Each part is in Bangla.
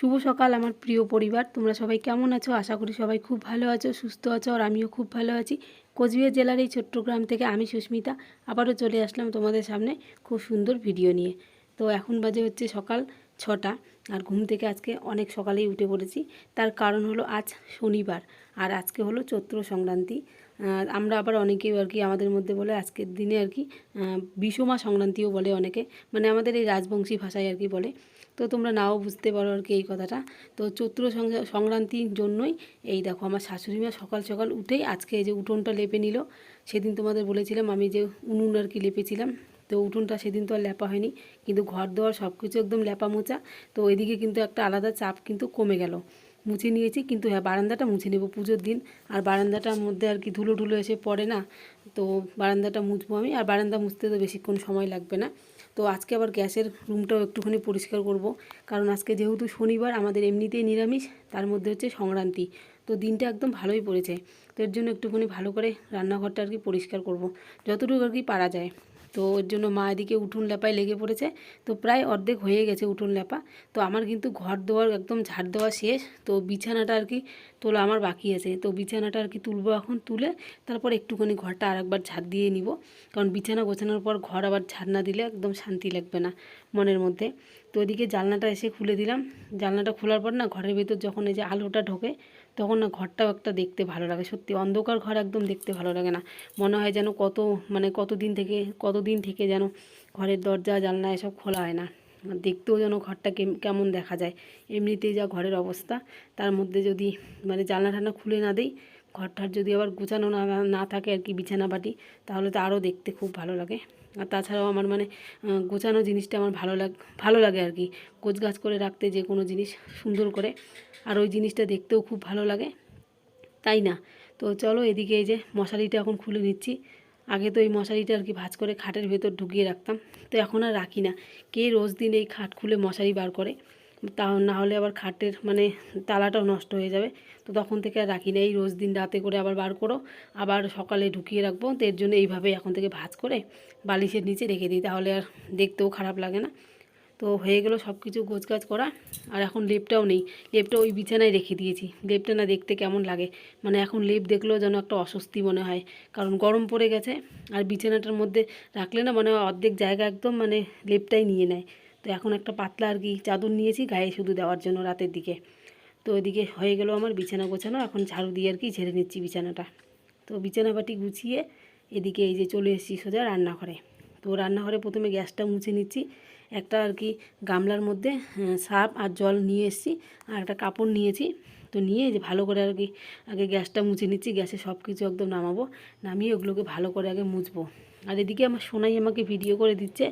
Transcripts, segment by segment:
শুভ সকাল, আমার প্রিয় পরিবার। তোমরা সবাই কেমন আছো? আশা করি সবাই খুব ভালো আছো, সুস্থ আছো, আর আমিও খুব ভালো আছি। কোচবিহার জেলার এই ছোট্ট গ্রাম থেকে আমি সুস্মিতা আবারও চলে আসলাম তোমাদের সামনে খুব সুন্দর ভিডিও নিয়ে। তো এখন বাজে হচ্ছে সকাল ছটা, আর ঘুম থেকে আজকে অনেক সকালেই উঠে পড়েছি। তার কারণ হলো আজ শনিবার, আর আজকে হলো চৈত্র সংক্রান্তি। আমরা আবার অনেকেই আর কি আমাদের মধ্যে বলে আজকের দিনে আর কি বিষমা সংক্রান্তিও বলে অনেকে। মানে আমাদের এই রাজবংশী ভাষায় আর কি বলে। তো তোমরা নাও বুঝতে পারো আর কি এই কথাটা। তো চৈত্র সংক্রা- সংক্রান্তির জন্যই এই দেখো আমার শাশুড়ি মা সকাল সকাল উঠেই আজকে এই যে উঠোনটা লেপে নিল। সেদিন তোমাদের বলেছিলাম আমি যে উনুন আর কি লেপেছিলাম। তো উঠোনটা সেদিন তো আর লেপা হয়নি, কিন্তু ঘর দেওয়ার সব কিছু একদম লেপা মোচা তো এদিকে কিন্তু একটা আলাদা চাপ কিন্তু কমে গেল। মুছে নিয়েছি, কিন্তু হ্যাঁ বারান্দাটা মুছে নেব পুজোর দিন। আর বারান্দাটার মধ্যে আর কি ধুলো ধুলো এসে পড়ে না, তো বারান্দাটা মুছবো আমি। আর বারান্দা মুছতে তো বেশিক্ষণ সময় লাগবে না। তো আজকে আবার গ্যাসের রুমটাও একটুখানি পরিষ্কার করব। কারণ আজকে যেহেতু শনিবার, আমাদের এমনিতেই নিরামিষ, তার মধ্যে হচ্ছে সংক্রান্তি। তো দিনটা একদম ভালোই পড়েছে। তো এর জন্য একটুখানি ভালো করে রান্নাঘরটা আর কি পরিষ্কার করব। যতটুকু আর কি পারা যায়। তো ওর জন্য মা এদিকে উঠুন লেপায় লেগে পড়েছে। তো প্রায় অর্ধেক হয়ে গেছে উঠুন লেপা তো আমার কিন্তু ঘর দেওয়ার একদম ঝাড় দেওয়া শেষ। তো বিছানাটা আর কি তোলা আমার বাকি আছে। তো বিছানাটা আর কি তুলবো এখন তুলে তারপর একটুখানি ঘরটা আরেকবার ঝাড় দিয়ে নিব। কারণ বিছানা গোছানোর পর ঘর আবার ঝাড় না দিলে একদম শান্তি লাগবে না মনের মধ্যে। তো ওইদিকে জানলাটা এসে খুলে দিলাম। জানলাটা খোলার পর না ঘরের ভেতর যখন এই যে আলোটা ঢোকে, তখন না ঘরটাও একটা দেখতে ভালো লাগে। সত্যি অন্ধকার ঘর একদম দেখতে ভালো লাগে না। মনে হয় যেন কত মানে কত দিন থেকে কত দিন থেকে যেন ঘরের দরজা, জানলা এসব খোলা হয় না। দেখতেও যেন ঘরটা কেম- কেমন দেখা যায়। এমনিতেই যা ঘরের অবস্থা, তার মধ্যে যদি মানে জানলা টানা খুলে না দেই ঘরটার যদি আবার গোছানো না না থাকে আর কি বিছানা বাটি তাহলে তো আরও দেখতে খুব ভালো লাগে। আর তাছাড়াও আমার মানে গোছানো জিনিসটা আমার ভালো লাগ, ভালো লাগে আর কি। গোছগাছ করে রাখতে যে কোনো জিনিস সুন্দর করে, আর ওই জিনিসটা দেখতেও খুব ভালো লাগে। তাই না? তো চলো এদিকে এই যে মশারিটা এখন খুলে নিচ্ছি। আগে তো এই মশারিটা আর কি ভাঁজ করে খাটের ভেতর ঢুকিয়ে রাখতাম। তো এখন আর রাখি না। কে রোজ দিন এই খাট খুলে মশারি বার করে? তা না হলে আবার খাটের মানে তালাটাও নষ্ট হয়ে যাবে। তো তখন থেকে আর রাখি না। এই রোজ দিন রাতে করে আবার বার করো। আবার সকালে ঢুকিয়ে রাখব। তো এর জন্য এইভাবে এখন থেকে ভাজ করে বালিশের নিচে রেখে দিই। তাহলে আর দেখতেও খারাপ লাগে না। তো হয়ে গেল সব কিছু গোছগাছ করা। আর এখন লেপটাও নেই। লেপটা ওই বিছানায় রেখে দিয়েছি। লেপটা না দেখতে কেমন লাগে? মানে এখন লেপ দেখলেও যেন একটা অস্বস্তি মনে হয়। কারণ গরম পড়ে গেছে। আর বিছানাটার মধ্যে রাখলে না মানে অর্ধেক জায়গা একদম মানে লেপটাই নিয়ে নেয়। তো এখন একটা পাতলা আর কি চাদর নিয়েছি, গায়ে শুধু দেওয়ার জন্য রাতের দিকে। তো ওইদিকে হয়ে গেল আমার বিছানা গোছানো, এখন ঝাড়ু দিয়ে আর কি ঝেড়ে নিচ্ছি বিছানাটা। তো বিছানা বাটি গুছিয়ে এদিকে এই যে চলে এসেছি সোজা রান্নাঘরে। তো রান্নাঘরে প্রথমে গ্যাসটা মুছে নিচ্ছি, একটা আর কি গামলার মধ্যে সাপ আর জল নিয়ে এসেছি, আর একটা কাপড় নিয়েছি। তো নিয়ে যে ভালো করে আর কি আগে গ্যাসটা মুছে নিচ্ছি, গ্যাসে সব কিছু একদম নামাবো, নামিয়ে ওগুলোকে ভালো করে আগে মুছবো। আর এদিকে আমার সোনাই আমাকে ভিডিও করে দিচ্ছে।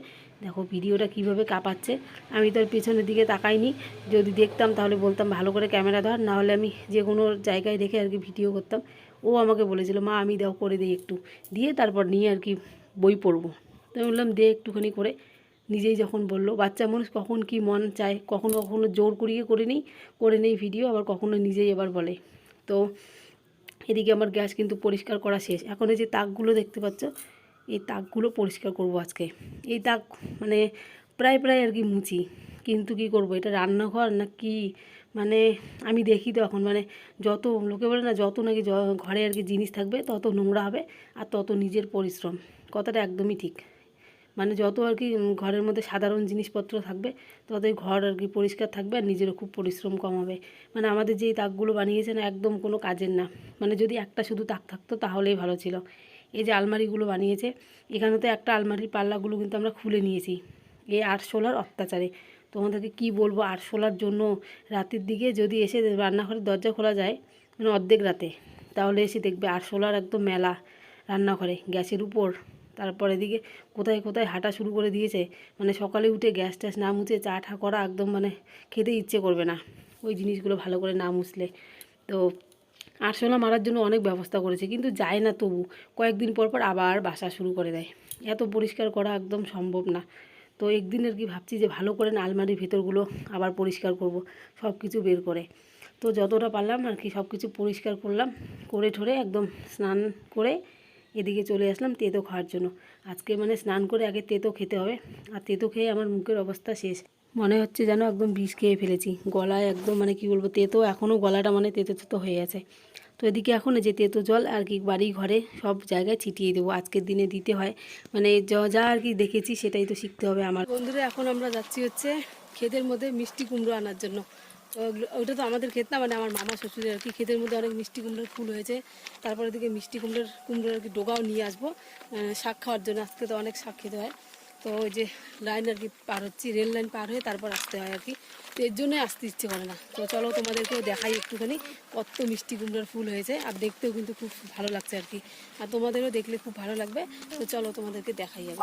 দেখো ভিডিওটা কীভাবে কাঁপাচ্ছে। আমি তো আর পেছনের দিকে তাকাইনি। যদি দেখতাম তাহলে বলতাম, ভালো করে ক্যামেরা ধর। না হলে আমি যে কোনো জায়গায় রেখে আর কি ভিডিও করতাম। ও আমাকে বলেছিল, মা, আমি দাও, করে দিই একটু। দিয়ে তারপর নিয়ে আর কি বই পড়ব। তো আমি বললাম, দে একটুখানি করে। নিজেই যখন বলল, বাচ্চা মানুষ কখন কি মন চায়, কখনো কখনো জোর করিয়ে করে নেই করে নেই ভিডিও আবার কখনো নিজেই এবার বলে। তো এদিকে আমার গ্যাস কিন্তু পরিষ্কার করা শেষ। এখন এই যে তাকগুলো দেখতে পাচ্ছ এই তাকগুলো পরিষ্কার করব আজকে। এই তাক মানে প্রায় প্রায় আর কি মুছি। কিন্তু কি করব, এটা রান্নাঘর না কি? মানে আমি দেখি তো এখন মানে যত লোকে বলে না, যত নাকি ঘরে আর কি জিনিস থাকবে, তত নোংরা হবে আর তত নিজের পরিশ্রম। কথাটা একদমই ঠিক। মানে যত আর কি ঘরের মধ্যে সাধারণ জিনিসপত্র থাকবে, ততই ঘর আর কি পরিষ্কার থাকবে আর নিজেরও খুব পরিশ্রম কম হবে মানে আমাদের যেই তাকগুলো বানিয়েছে না একদম কোনো কাজের না। মানে যদি একটা শুধু তাক থাকতো, তাহলেই ভালো ছিল। এই যে আলমারিগুলো বানিয়েছে, এখানে তো একটা আলমারির পাল্লাগুলো কিন্তু আমরা খুলে নিয়েছি, এই আরশোলার অত্যাচারে। তোমাদেরকে কি বলব আরশোলার জন্য রাতের দিকে যদি এসে রান্নাঘরের দরজা খোলা যায় মানে অর্ধেক রাতে, তাহলে এসে দেখবে আরশোলার একদম মেলা রান্নাঘরে, গ্যাসের উপর। তারপর এদিকে কোথায় কোথায় হাঁটা শুরু করে দিয়েছে মানে সকালে উঠে গ্যাস ট্যাস না মুছে চা ঠা করা একদম মানে খেতে ইচ্ছে করবে না, ওই জিনিসগুলো ভালো করে না মুছলে। তো আরশোলা মারার জন্য অনেক ব্যবস্থা করেছে, কিন্তু যায় না তবু। কয়েকদিন পর পর আবার বাসা শুরু করে দেয়। এত পরিষ্কার করা একদম সম্ভব না। তো একদিন আর কি ভাবছি যে ভালো করে আলমারির ভেতরগুলো আবার পরিষ্কার করব সব কিছু বের করে। তো যতটা পারলাম আর কি সব কিছু পরিষ্কার করলাম, করে ঠরে একদম স্নান করে এদিকে চলে আসলাম তেতো খাওয়ার জন্য। আজকে মানে স্নান করে আগে তেতো খেতে হবে, আর তেতো খেয়ে আমার মুখের অবস্থা শেষ। মনে হচ্ছে যেন একদম বিষ খেয়ে ফেলেছি। গলায় একদম মানে কি বলব, তেতো এখনও গলাটা মানে তেতো তেতো হয়ে আছে। তো এদিকে এখন যে তেতো জল আর কি বাড়ি ঘরে সব জায়গায় ছিটিয়ে দেবো। আজকের দিনে দিতে হয়। মানে য- আর কি দেখেছি সেটাই তো শিখতে হবে আমার। বন্ধুরা, এখন আমরা যাচ্ছি হচ্ছে ক্ষেতের মধ্যে মিষ্টি কুমড়ো আনার জন্য। তো ওইটা তো আমাদের ক্ষেত না মানে আমার মামা, শ্বশুরের আর কি। ক্ষেতের মধ্যে অনেক মিষ্টি কুমড়োর ফুল হয়েছে। তারপরে দিকে মিষ্টি কুমড়োর কুমড়োর আর কি ডোগাও নিয়ে আসব। শাক খাওয়ার জন্য। আজকে তো অনেক শাক খেতে হয়। তো ওই যে লাইন আর কি পার হচ্ছি, রেল লাইন পার হয়ে তারপর আসতে হয় আর কি। তো এর জন্যই আসতে ইচ্ছে করে না। তো চলো তোমাদেরকেও দেখাই একটুখানি কত মিষ্টি কুমড়োর ফুল হয়েছে, আর দেখতেও কিন্তু খুব ভালো লাগছে আর কি। আর তোমাদেরও দেখলে খুব ভালো লাগবে, তো চলো তোমাদেরকে দেখাই যাবে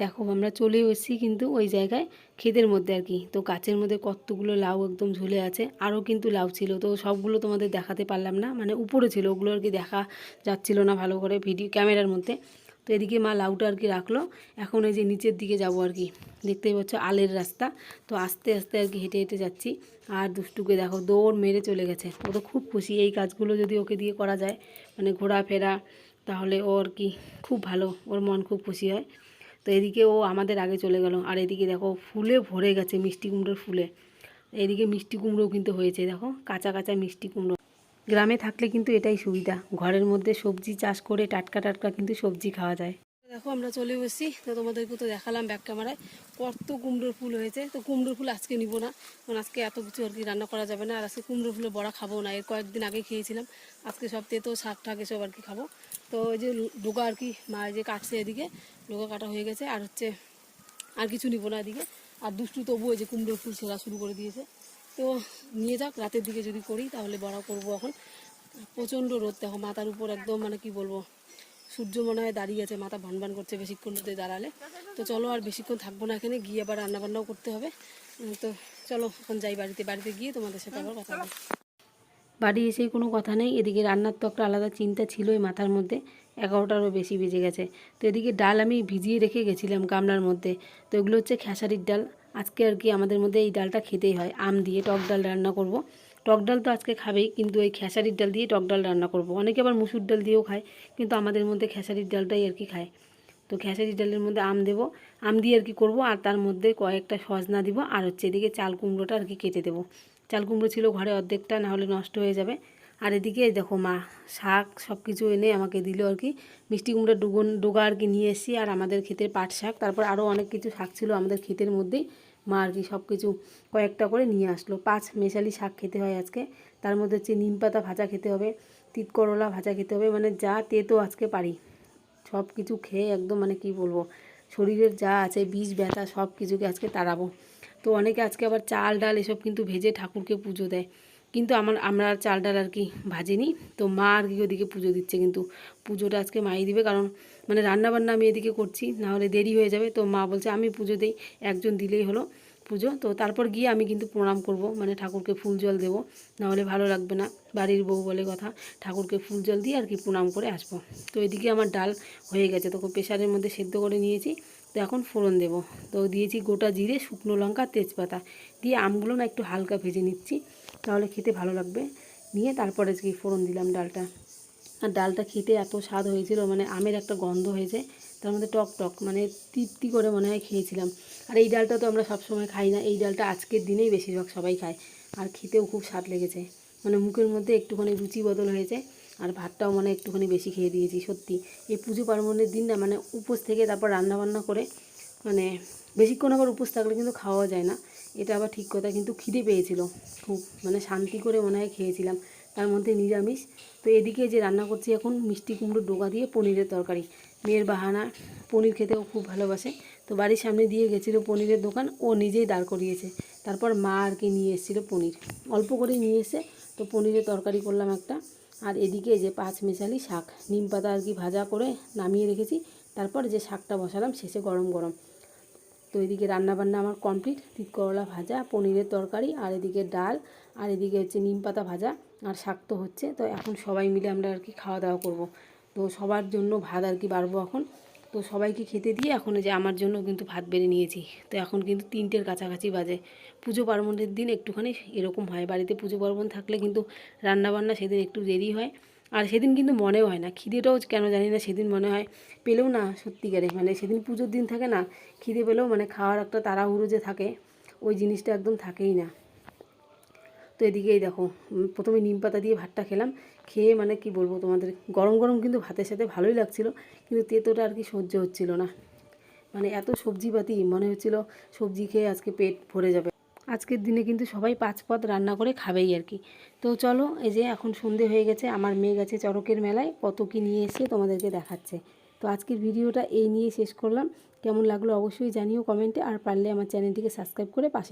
দেখো, আমরা চলে এসেছি কিন্তু ওই জায়গায় ক্ষেতের মধ্যে আর কি। তো গাছের মধ্যে কতগুলো লাউ একদম ঝুলে আছে, আরও কিন্তু লাউ ছিল। তো সবগুলো তোমাদের দেখাতে পারলাম না মানে উপরে ছিল, ওগুলো আর কি দেখা যাচ্ছিল না ভালো করে ভিডিও ক্যামেরার মধ্যে। তো এদিকে মা লাউটা আর কি রাখল। এখন এই যে নিচের দিকে যাব আর কি। দেখতেই পাচ্ছ আলের রাস্তা। তো আস্তে আস্তে আর কি হেঁটে হেঁটে যাচ্ছি। আর দুষ্টুকে দেখো দৌড় মেরে চলে গেছে। ও তো খুব খুশি এই কাজগুলো যদি ওকে দিয়ে করা যায় মানে ঘোরাফেরা, তাহলে ও আর কি খুব ভালো। ওর মন খুব খুশি হয়। তো এদিকে ও আমাদের আগে চলে গেল। আর এদিকে দেখো ফুলে ভরে গেছে মিষ্টি কুমড়োর ফুলে। এদিকে মিষ্টি কুমড়োও কিন্তু হয়েছে, দেখো কাঁচা কাঁচা মিষ্টি কুমড়ো। গ্রামে থাকলে কিন্তু এটাই সুবিধা। ঘরের মধ্যে সবজি চাষ করে টাটকা টাটকা কিন্তু সবজি খাওয়া যায়। দেখো, আমরা চলে এসেছি তো তোমাদেরকে তো দেখালাম ব্যাক ক্যামেরায়। কত কুমড়োর ফুল হয়েছে। তো কুমড়োর ফুল আজকে নিব না। কারণ আজকে এত কিছু আর কি রান্না করা যাবে না। আর আজকে কুমড়োর ফুলের বড়া খাব না। এর কয়েকদিন আগে খেয়েছিলাম। আজকে সব তেতো, শাক ঠাক এসব আর কি খাব। তো ওই যে ডোকা আর কি, মা যে কাটছে এদিকে। ডোকা কাটা হয়ে গেছে। আর হচ্ছে, আর কিছু নিব না এদিকে। আর দুষ্টু তবু ওই যে কুমড়োর ফুল ছেঁড়া শুরু করে দিয়েছে। তো নিয়ে যাক, রাতের দিকে যদি করি তাহলে বড়া করব এখন। প্রচণ্ড রোদ, দেখো মাথার উপর একদম মানে কি বলব, সূর্য মনে হয় দাঁড়িয়ে আছে, মাথা ভান ভান করছে বেশিক্ষণ রোদে দাঁড়ালে। তো চলো আর বেশিক্ষণ থাকব না এখানে, গিয়ে আবার রান্নাবান্নাও করতে হবে। তো চলো এখন যাই বাড়িতে বাড়িতে গিয়ে তোমাদের সাথে আবার কথা হবে। বাড়ি এসেই কোনো কথা নেই, এদিকে রান্নার তো একটা আলাদা চিন্তা ছিলই মাথার মধ্যে, এগারোটারও বেশি বেজে গেছে। তো এদিকে ডাল আমি ভিজিয়ে রেখে গেছিলাম গামলার মধ্যে, তো এগুলো হচ্ছে খেসারির ডাল। আজকে আর কি আমাদের মধ্যে এই ডালটা খেতেই হয়। আম দিয়ে টক ডাল রান্না করব। টক ডাল তো আজকে খাবেই, কিন্তু এই খেসারির ডাল দিয়ে টক ডাল রান্না করব। অনেকে আবার মুসুর ডাল দিয়েও খায়, কিন্তু আমাদের মধ্যে খেসারির ডালটাই আর কি খায়। তো খেসারি ডালের মধ্যে আম দেবো। আম দিয়ে আর কি করব, আর তার মধ্যে কয়েকটা সজনা দিব, আর হচ্ছে এদিকে চাল কুমড়োটা আর কি কেটে দেবো। চাল কুমড়ো ছিল ঘরে অর্ধেকটা, না হলে নষ্ট হয়ে যাবে। আর এদিকে দেখো মা, শাক সব কিছু এনে আমাকে দিল আর কি। মিষ্টি কুমড়োর ডুগন ডোগা আর কি নিয়ে এসেছি আর আমাদের ক্ষেতের পাট শাক। তারপর আরও অনেক কিছু শাক ছিল আমাদের ক্ষেতের মধ্যেই। মা আর কি সব কিছু কয়েকটা করে নিয়ে আসলো। পাঁচ মেশালি শাক খেতে হয় আজকে। তার মধ্যে হচ্ছে নিম পাতা ভাজা খেতে হবে, তিত করলা ভাজা খেতে হবে মানে যা তেতো আজকে পারি। সব কিছু খেয়ে একদম মানে কি বলব, শরীরের যা আছে, বিষ, ব্যথা সব কিছুকে আজকে তাড়াবো। তো অনেকে আজকে আবার চাল, ডাল এসব কিন্তু ভেজে ঠাকুরকে পুজো দেয়। কিন্তু আমার, আমরা আর চাল ডাল আর কি ভাজিনি। তো মা আর কি ওদিকে পুজো দিচ্ছে কিন্তু। পুজোটা আজকে মাই দিবে কারণ মানে রান্না বান্না আমি এদিকে করছি, না হলে দেরি হয়ে যাবে। তো মা বলছে, আমি পুজো দিই, একজন দিলেই হলো পুজো। তো তারপর গিয়ে আমি কিন্তু প্রণাম করব মানে ঠাকুরকে ফুল জল দেবো নাহলে ভালো লাগবে না, বাড়ির বউ বলে কথা। ঠাকুরকে ফুল জল দিয়ে আর কি প্রণাম করে আসব। তো এদিকে আমার ডাল হয়ে গেছে তখন প্রেশারের মধ্যে সেদ্ধ করে নিয়েছি, তো এখন ফোড়ন দেবো। তো দিয়েছি গোটা জিরে, শুকনো লঙ্কা, তেজপাতা। দিয়ে আমগুলো না একটু হালকা ভেজে নিচ্ছি। তাহলে খেতে ভালো লাগবে। নিয়ে তারপরে কি ফোড়ন দিলাম ডালটা। আর ডালটা খেতে এত স্বাদ হয়েছিল মানে আমের একটা গন্ধ হয়েছে, তার মধ্যে টক টক মানে তৃপ্তি করে মনে হয় খেয়েছিলাম। আর এই ডালটা তো আমরা সবসময় খাই না, এই ডালটা আজকের দিনেই বেশিরভাগ সবাই খায়। আর খেতেও খুব স্বাদ লেগেছে। মানে মুখের মধ্যে একটুখানি রুচি বদল হয়েছে, আর ভাতটাও মানে একটুখানি বেশি খেয়ে দিয়েছি, সত্যি। এই পুজো পার্বণের দিন না মানে উপোস থেকে তারপর রান্না বান্না করে মানে বেশিক্ষণ আবার উপোস থাকলে কিন্তু খাওয়া যায় না। এটা আবার ঠিক কথা, কিন্তু খিদে পেয়েছিল। খুব মানে শান্তি করে মনে হয় খেয়েছিলাম। তার মধ্যে নিরামিষ। তো এদিকে যে রান্না করছি এখন, মিষ্টি কুমড়ো ডোকা দিয়ে পনিরের তরকারি। মেয়ের বাহানা, পনির খেতেও খুব ভালোবাসে। তো বাড়ির সামনে দিয়ে গেছিল পনিরের দোকান, ও নিজেই দাঁড় করিয়েছে। তারপর মা আর কি নিয়ে এসেছিল পনির। অল্প করে নিয়ে এসে, তো পনিরের তরকারি করলাম একটা। আর এদিকে যে পাঁচ মেশালি শাক, নিম পাতা আর কি ভাজা করে নামিয়ে রেখেছি। তারপর যে শাকটা বসালাম, শেষে গরম গরম। তো এদিকে রান্নাবান্না আমার কমপ্লিট। তিত করলা ভাজা, পনিরের তরকারি, আর এদিকে ডাল, আর এদিকে হচ্ছে নিম পাতা ভাজা, আর শাক তো হচ্ছে। তো এখন সবাই মিলে আমরা আর কি খাওয়া দাওয়া করব। তো সবার জন্য ভাত আর কি বাড়বো এখন। তো সবাইকে খেতে দিয়ে এখন যে আমার জন্য কিন্তু ভাত বেড়ে নিয়েছি। তো এখন কিন্তু তিনটের কাছাকাছি বাজে। পুজো পার্বণের দিন একটুখানি এরকম হয়। বাড়িতে পুজো পার্বণ থাকলে কিন্তু রান্নাবান্না সেদিন একটু দেরি হয়। আর সেদিন কিন্তু মনেও হয় না। খিদেটাও কেন জানি না, সেদিন মনে হয় পেলেও না সত্যিকারে। মানে সেদিন পুজোর দিন থাকে না, খিদে পেলেও মানে খাওয়ার একটা তাড়াহুড়ো যে থাকে, ওই জিনিসটা একদম থাকেই না। তো এদিকেই দেখো প্রথমে নিম পাতা দিয়ে ভাতটা খেলাম, খেয়ে মানে কি বলব তোমাদের, গরম গরম কিন্তু ভাতের সাথে ভালোই লাগছিল, কিন্তু তেতোটা আর কি সহ্য হচ্ছিল না। মানে এত সবজিপাতি, মনে হচ্ছিল সবজি খেয়ে আজকে পেট ভরে যাবে। আজকের দিনে কিন্তু সবাই পাঁচ পদ রান্না করে খাবেই আর কি। তো চলো, এই যে এখন সন্ধে হয়ে গেছে, আমার মেয়ে গেছে চরকের মেলায় কত কি নিয়ে এসে তোমাদেরকে দেখাচ্ছে। তো আজকের ভিডিওটা এই নিয়ে শেষ করলাম। কেমন লাগল অবশ্যই জানিও কমেন্টে, আর পারলে আমার চ্যানেলটিকে সাবস্ক্রাইব করে পাশে